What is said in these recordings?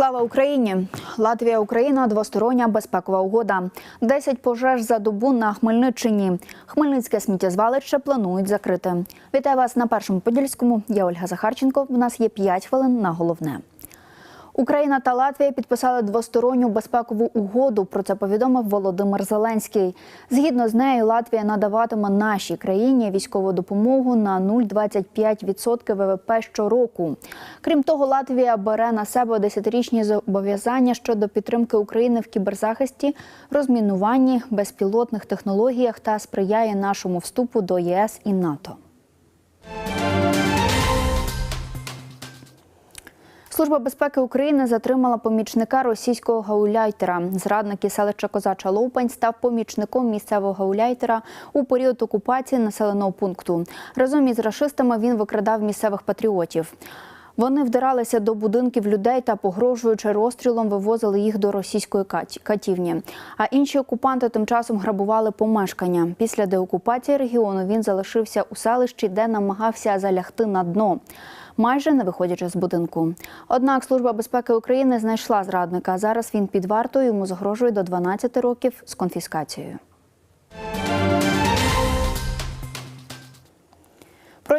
Слава Україні! Латвія Україна двостороння безпекова угода. 10 пожеж за добу на Хмельниччині. Хмельницьке сміттєзвалище планують закрити. Вітаю вас на першому подільському. Я Ольга Захарченко. У нас є 5 хвилин на головне. Україна та Латвія підписали двосторонню безпекову угоду. Про це повідомив Володимир Зеленський. Згідно з нею, Латвія надаватиме нашій країні військову допомогу на 0,25% ВВП щороку. Крім того, Латвія бере на себе десятирічні зобов'язання щодо підтримки України в кіберзахисті, розмінуванні, безпілотних технологіях та сприяє нашому вступу до ЄС і НАТО. Служба безпеки України затримала помічника російського гауляйтера. Зрадник селища Козача Лопань став помічником місцевого гауляйтера у період окупації населеного пункту. Разом із рашистами він викрадав місцевих патріотів. Вони вдиралися до будинків людей та, погрожуючи розстрілом, вивозили їх до російської каті- катівні. А інші окупанти тим часом грабували помешкання. Після деокупації регіону він залишився у селищі, де намагався залягти на дно. Майже не виходячи з будинку. Однак Служба безпеки України знайшла зрадника. Зараз він під вартою йому загрожує до 12 років з конфіскацією.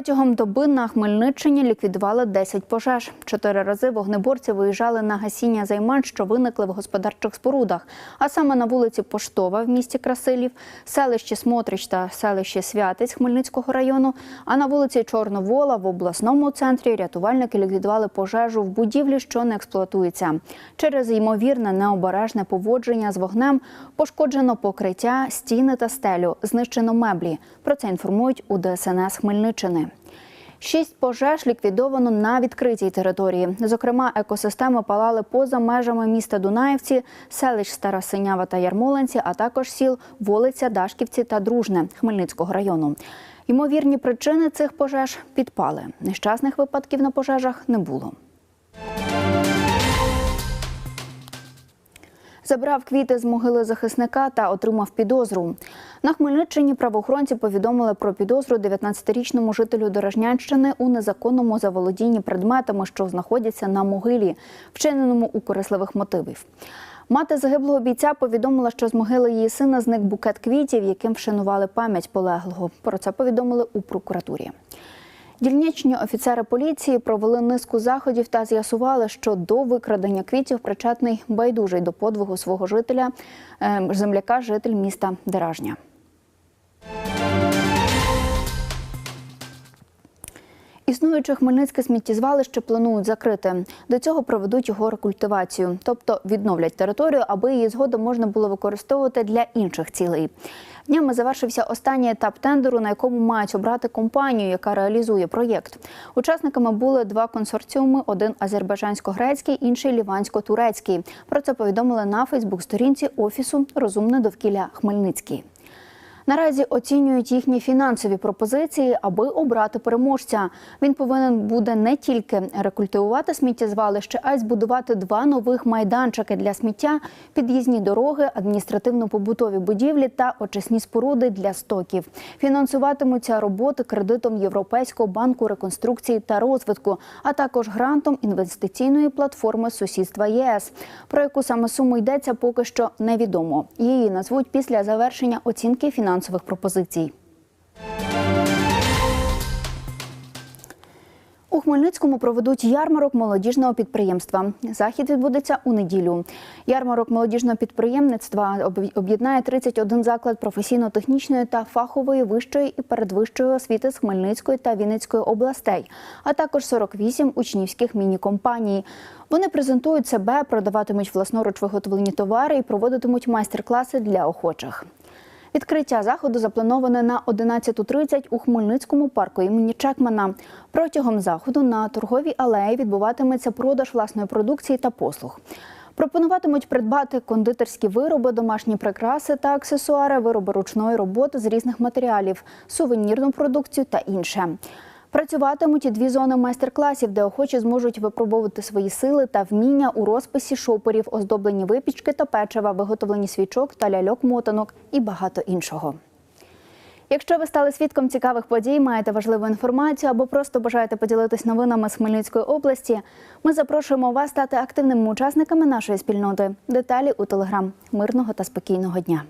Протягом доби на Хмельниччині ліквідували 10 пожеж. Чотири рази вогнеборці виїжджали на гасіння займань, що виникли в господарчих спорудах, а саме на вулиці Поштова в місті Красилів, селищі Смотрич та селищі Святець Хмельницького району. А на вулиці Чорновола в обласному центрі рятувальники ліквідували пожежу в будівлі, що не експлуатується. Через ймовірне необережне поводження з вогнем пошкоджено покриття, стіни та стелю, знищено меблі. Про це інформують у ДСНС Хмельниччини. Шість пожеж ліквідовано на відкритій території. Зокрема, екосистеми палали поза межами міста Дунаївці, селищ Стара Синява та Ярмоленці, а також сіл Волиця, Дашківці та Дружне Хмельницького району. Ймовірні причини цих пожеж підпали. Нещасних випадків на пожежах не було. Забрав квіти з могили захисника та отримав підозру. На Хмельниччині правоохоронці повідомили про підозру 19-річному жителю Дорожнянщини у незаконному заволодінні предметами, що знаходяться на могилі, вчиненому у корисливих мотивів. Мати загиблого бійця повідомила, що з могили її сина зник букет квітів, яким вшанували пам'ять полеглого. Про це повідомили у прокуратурі. Дільничні офіцери поліції провели низку заходів та з'ясували, що до викрадення квітів причетний байдужий до подвигу свого жителя е, земляка, житель міста Деражня. Існуюче хмельницьке сміттєзвалище планують закрити. До цього проведуть його рекультивацію, тобто відновлять територію, аби її згодом можна було використовувати для інших цілей. Днями завершився останній етап тендеру, на якому мають обрати компанію, яка реалізує проєкт. Учасниками були два консорціуми: один азербайджансько-грецький, інший лівансько-турецький. Про це повідомили на Фейсбук-сторінці офісу Розумне довкілля Хмельницький. Наразі оцінюють їхні фінансові пропозиції, аби обрати переможця. Він повинен буде не тільки рекультивувати сміттєзвалище, а й збудувати два нових майданчики для сміття, під'їзні дороги, адміністративно-побутові будівлі та очисні споруди для стоків. Фінансуватимуться роботи кредитом Європейського банку реконструкції та розвитку, а також грантом інвестиційної платформи сусідства ЄС. Про яку саме суму йдеться, поки що невідомо. Її назвуть після завершення оцінки фінансових пропозицій. У Хмельницькому проведуть ярмарок молодіжного підприємства. Захід відбудеться у неділю. Ярмарок молодіжного підприємництва об'єднає 31 заклад професійно-технічної та фахової вищої і передвищої освіти з Хмельницької та Вінницької областей, а також 48 учнівських міні-компаній. Вони презентують себе, продаватимуть власноруч виготовлені товари і проводитимуть майстер-класи для охочих. Відкриття заходу заплановане на 11.30 у Хмельницькому парку імені Чекмана. Протягом заходу на торговій алеї відбуватиметься продаж власної продукції та послуг. Пропонуватимуть придбати кондитерські вироби, домашні прикраси та аксесуари, вироби ручної роботи з різних матеріалів, сувенірну продукцію та інше. Працюватимуть і дві зони майстер-класів, де охочі зможуть випробовувати свої сили та вміння у розписі шоперів, оздоблені випічки та печива, виготовлені свічок та ляльок-мотанок і багато іншого. Якщо ви стали свідком цікавих подій, маєте важливу інформацію або просто бажаєте поділитись новинами з Хмельницької області, ми запрошуємо вас стати активними учасниками нашої спільноти. Деталі у телеграм. Мирного та спокійного дня.